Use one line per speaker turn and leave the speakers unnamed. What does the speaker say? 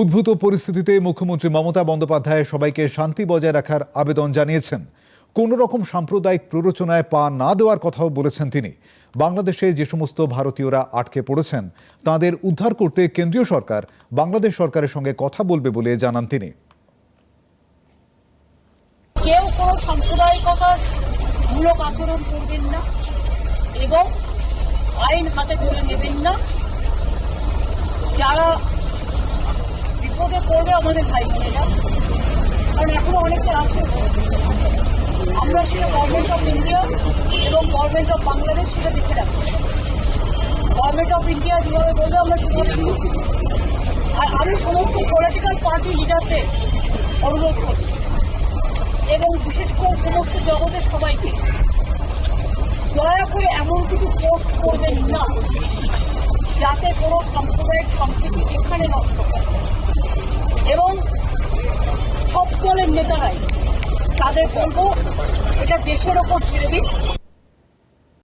উদ্ভূত পরিস্থিতিতে মুখ্যমন্ত্রী মমতা বন্দ্যোপাধ্যায় সবাইকে শান্তি বজায় রাখার আবেদন জানিয়েছেন। কোন রকম সাম্প্রদায়িক প্ররোচনায় পা না দেওয়ার কথাও বলেছেন তিনি। বাংলাদেশে যে সমস্ত ভারতীয়রা আটকে পড়েছেন, তাদের উদ্ধার করতে কেন্দ্রীয় সরকার বাংলাদেশ সরকারের সঙ্গে কথা বলবে বলে জানান তিনি।
কেউ কোনো সাম্প্রদায়িকতার মূলক আচরণ করবেন না এবং আইন হাতে তুলে নেবেন না। যারা পড়বে আমাদের ভাই বোনেরা কারণ এখনও অনেকে আছে। আমরা সেটা গভর্নমেন্ট অফ ইন্ডিয়া এবং গভর্নমেন্ট অফ বাংলাদেশ সেটা দেখে রাখব গভর্নমেন্ট অফ ইন্ডিয়া যেভাবে বলবে, আমরা সেভাবে করব। আর আমি সমস্ত পলিটিক্যাল পার্টি লিডারদের অনুরোধ করছি এবং বিশেষ করে সমস্ত জগতের সবাইকে। দয়া করে এমন কিছু পোস্ট করবেন না, যাতে কোনো সাম্প্রদায়িক সম্প্রীতি এখানে নষ্ট হয়। দলের নেতারাই। তাদের বলব এটা দেশের ওপর ছেড়ে দিন।